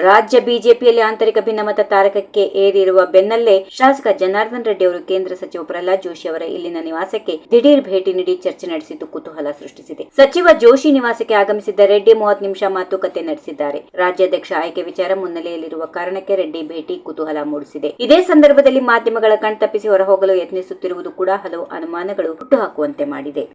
ರಾಜ್ಯ ಬಿಜೆಪಿಯಲ್ಲಿ ಆಂತರಿಕ ಭಿನ್ನಮತ ತಾರಕಕ್ಕೆ ಏರಿರುವ ಬೆನ್ನಲ್ಲೇ ಶಾಸಕ ಜನಾರ್ದನ್ ರೆಡ್ಡಿ ಅವರು ಕೇಂದ್ರ ಸಚಿವ ಪ್ರಹ್ಲಾದ್ ಜೋಶಿ ಅವರ ಇಲ್ಲಿನ ನಿವಾಸಕ್ಕೆ ದಿಢೀರ್ ಭೇಟಿ ನೀಡಿ ಚರ್ಚೆ ನಡೆಸಿದ್ದು ಕುತೂಹಲ ಸೃಷ್ಟಿಸಿದೆ. ಸಚಿವ ಜೋಶಿ ನಿವಾಸಕ್ಕೆ ಆಗಮಿಸಿದ್ದ ರೆಡ್ಡಿ ಮೂವತ್ತು ನಿಮಿಷ ಮಾತುಕತೆ ನಡೆಸಿದ್ದಾರೆ. ರಾಜ್ಯಾಧ್ಯಕ್ಷ ಆಯ್ಕೆ ವಿಚಾರ ಮುನ್ನೆಲೆಯಲ್ಲಿರುವ ಕಾರಣಕ್ಕೆ ರೆಡ್ಡಿ ಭೇಟಿ ಕುತೂಹಲ ಮೂಡಿಸಿದೆ. ಇದೇ ಸಂದರ್ಭದಲ್ಲಿ ಮಾಧ್ಯಮಗಳ ಕಣ್ತಪ್ಪಿಸಿ ಹೊರಹೋಗಲು ಯತ್ನಿಸುತ್ತಿರುವುದು ಕೂಡ ಹಲವು ಅನುಮಾನಗಳು ಹುಟ್ಟುಹಾಕುವಂತೆ ಮಾಡಿದೆ.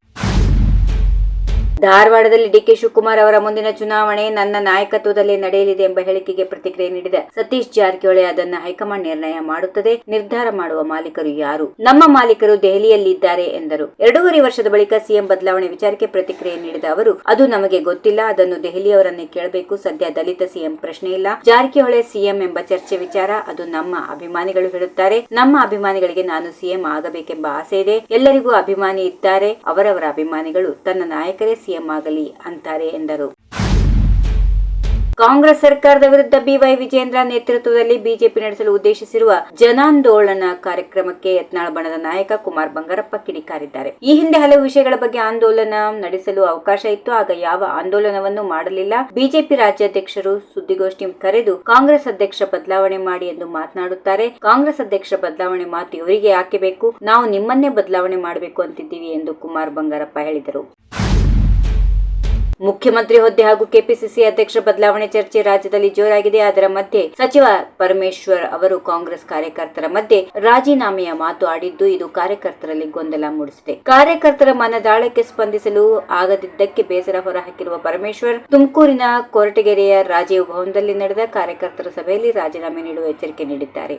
ಧಾರವಾಡದಲ್ಲಿ ಡಿಕೆ ಶಿವಕುಮಾರ್ ಅವರ ಮುಂದಿನ ಚುನಾವಣೆ ನನ್ನ ನಾಯಕತ್ವದಲ್ಲಿ ನಡೆಯಲಿದೆ ಎಂಬ ಹೇಳಿಕೆಗೆ ಪ್ರತಿಕ್ರಿಯೆ ನೀಡಿದ ಸತೀಶ್ ಜಾರಕಿಹೊಳಿ ಅದನ್ನ ಹೈಕಮಾಂಡ್ ನಿರ್ಣಯ ಮಾಡುತ್ತದೆ. ನಿರ್ಧಾರ ಮಾಡುವ ಮಾಲೀಕರು ಯಾರು? ನಮ್ಮ ಮಾಲೀಕರು ದೆಹಲಿಯಲ್ಲಿದ್ದಾರೆ ಎಂದರು. ಎರಡೂವರೆ ವರ್ಷದ ಬಳಿಕ ಸಿಎಂ ಬದಲಾವಣೆ ವಿಚಾರಕ್ಕೆ ಪ್ರತಿಕ್ರಿಯೆ ನೀಡಿದ ಅವರು, ಅದು ನಮಗೆ ಗೊತ್ತಿಲ್ಲ, ಅದನ್ನು ದೆಹಲಿಯವರನ್ನೇ ಕೇಳಬೇಕು. ಸದ್ಯ ದಲಿತ ಸಿಎಂ ಪ್ರಶ್ನೆ ಇಲ್ಲ. ಜಾರಕಿಹೊಳಿ ಸಿಎಂ ಎಂಬ ಚರ್ಚೆ ವಿಚಾರ, ಅದು ನಮ್ಮ ಅಭಿಮಾನಿಗಳು ಹೇಳುತ್ತಾರೆ. ನಮ್ಮ ಅಭಿಮಾನಿಗಳಿಗೆ ನಾನು ಸಿಎಂ ಆಗಬೇಕೆಂಬ ಆಸೆ ಇದೆ. ಎಲ್ಲರಿಗೂ ಅಭಿಮಾನಿ ಇದ್ದಾರೆ. ಅವರವರ ಅಭಿಮಾನಿಗಳು ತನ್ನ ನಾಯಕರೇ ಸಿಎಂ ಆಗಲಿ ಅಂತಾರೆ ಎಂದರು. ಕಾಂಗ್ರೆಸ್ ಸರ್ಕಾರದ ವಿರುದ್ಧ ಬಿವೈ ವಿಜೇಂದ್ರ ನೇತೃತ್ವದಲ್ಲಿ ಬಿಜೆಪಿ ನಡೆಸಲು ಉದ್ದೇಶಿಸಿರುವ ಜನಾಂದೋಲನ ಕಾರ್ಯಕ್ರಮಕ್ಕೆ ಯತ್ನಾಳ್ ಬಣದ ನಾಯಕ ಕುಮಾರ್ ಬಂಗಾರಪ್ಪ ಕಿಡಿಕಾರಿದ್ದಾರೆ. ಈ ಹಿಂದೆ ಹಲವು ವಿಷಯಗಳ ಬಗ್ಗೆ ಆಂದೋಲನ ನಡೆಸಲು ಅವಕಾಶ ಇತ್ತು. ಆಗ ಯಾವ ಆಂದೋಲನವನ್ನು ಮಾಡಲಿಲ್ಲ. ಬಿಜೆಪಿ ರಾಜ್ಯಾಧ್ಯಕ್ಷರು ಸುದ್ದಿಗೋಷ್ಠಿ ಕರೆದು ಕಾಂಗ್ರೆಸ್ ಅಧ್ಯಕ್ಷ ಬದಲಾವಣೆ ಮಾಡಿ ಎಂದು ಮಾತನಾಡುತ್ತಾರೆ. ಕಾಂಗ್ರೆಸ್ ಅಧ್ಯಕ್ಷ ಬದಲಾವಣೆ ಮಾತು ಇವರಿಗೆ ಯಾಕೆ ನಾವು ನಿಮ್ಮನ್ನೇ ಬದಲಾವಣೆ ಮಾಡಬೇಕು ಅಂತಿದ್ದೀವಿ ಎಂದು ಕುಮಾರ್ ಬಂಗಾರಪ್ಪ ಹೇಳಿದರು. ಮುಖ್ಯಮಂತ್ರಿ ಹುದ್ದೆ ಹಾಗೂ ಕೆಪಿಸಿಸಿ ಅಧ್ಯಕ್ಷ ಬದಲಾವಣೆ ಚರ್ಚೆ ರಾಜ್ಯದಲ್ಲಿ ಜೋರಾಗಿದೆ. ಅದರ ಮಧ್ಯೆ ಸಚಿವ ಪರಮೇಶ್ವರ್ ಅವರು ಕಾಂಗ್ರೆಸ್ ಕಾರ್ಯಕರ್ತರ ಮಧ್ಯೆ ರಾಜೀನಾಮೆಯ ಮಾತು ಆಡಿದ್ದು ಇದು ಕಾರ್ಯಕರ್ತರಲ್ಲಿ ಗೊಂದಲ ಮೂಡಿಸಿದೆ. ಕಾರ್ಯಕರ್ತರ ಮನದಾಳಕ್ಕೆ ಸ್ಪಂದಿಸಲು ಆಗದಿದ್ದಕ್ಕೆ ಬೇಸರ ಹೊರಹಾಕಿರುವ ಪರಮೇಶ್ವರ್, ತುಮಕೂರಿನ ಕೊರಟಗೆರೆಯ ರಾಜೀವ್ ಭವನದಲ್ಲಿ ನಡೆದ ಕಾರ್ಯಕರ್ತರ ಸಭೆಯಲ್ಲಿ ರಾಜೀನಾಮೆ ನೀಡುವ ಎಚ್ಚರಿಕೆ ನೀಡಿದ್ದಾರೆ.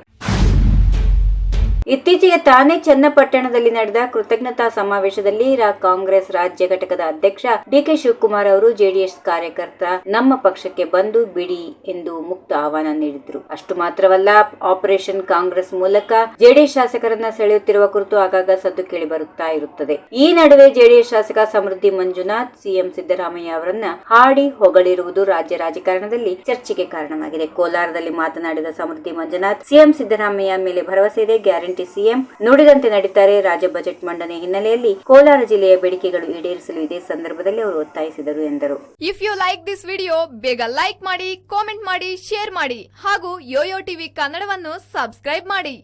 ಇತ್ತೀಚೆಗೆ ತಾನೇ ಚನ್ನಪಟ್ಟಣದಲ್ಲಿ ನಡೆದ ಕೃತಜ್ಞತಾ ಸಮಾವೇಶದಲ್ಲಿ ರಾ- ಕಾಂಗ್ರೆಸ್ ರಾಜ್ಯ ಘಟಕದ ಅಧ್ಯಕ್ಷ ಡಿಕೆ ಶಿವಕುಮಾರ್ ಅವರು ಜೆಡಿಎಸ್ ಕಾರ್ಯಕರ್ತ ನಮ್ಮ ಪಕ್ಷಕ್ಕೆ ಬಂದು ಬಿಡಿ ಎಂದು ಮುಕ್ತ ಆಹ್ವಾನ ನೀಡಿದ್ರು. ಅಷ್ಟು ಮಾತ್ರವಲ್ಲ, ಆಪರೇಷನ್ ಕಾಂಗ್ರೆಸ್ ಮೂಲಕ ಜೆಡಿಎಸ್ ಶಾಸಕರನ್ನ ಸೆಳೆಯುತ್ತಿರುವ ಕುರಿತು ಆಗಾಗ ಸದ್ದು ಕೇಳಿ ಬರುತ್ತಾ ಇರುತ್ತದೆ. ಈ ನಡುವೆ ಜೆಡಿಎಸ್ ಶಾಸಕ ಸಮೃದ್ಧಿ ಮಂಜುನಾಥ್, ಸಿಎಂ ಸಿದ್ದರಾಮಯ್ಯ ಅವರನ್ನ ಹಾಡಿ ಹೊಗಳಿರುವುದು ರಾಜ್ಯ ರಾಜಕಾರಣದಲ್ಲಿ ಚರ್ಚೆಗೆ ಕಾರಣವಾಗಿದೆ. ಕೋಲಾರದಲ್ಲಿ ಮಾತನಾಡಿದ ಸಮೃದ್ಧಿ ಮಂಜುನಾಥ್, ಸಿಎಂ ಸಿದ್ದರಾಮಯ್ಯ ಮೇಲೆ ಭರವಸೆ ಇದೆ, ಗ್ಯಾರಂಟಿ ಸಿಎಂ ನುಡಿದಂತೆ ನಡೀತಾರೆ ರಾಜ್ಯ ಬಜೆಟ್ ಮಂಡನೆ ಹಿನ್ನೆಲೆಯಲ್ಲಿ ಕೋಲಾರ ಜಿಲ್ಲೆಯ ಬೇಡಿಕೆಗಳು ಈಡೇರಿಸಲು ಇದೇ ಸಂದರ್ಭದಲ್ಲಿ ಅವರು ಒತ್ತಾಯಿಸಿದರು ಎಂದರು. If you like this video ಬೇಗ ಲೈಕ್ ಮಾಡಿ ಕಾಮೆಂಟ್ ಮಾಡಿ ಶೇರ್ ಮಾಡಿ ಹಾಗೂ ಯೋಯೋ ಟಿವಿ ಕನ್ನಡವನ್ನು ಸಬ್ಸ್ಕ್ರೈಬ್ ಮಾಡಿ.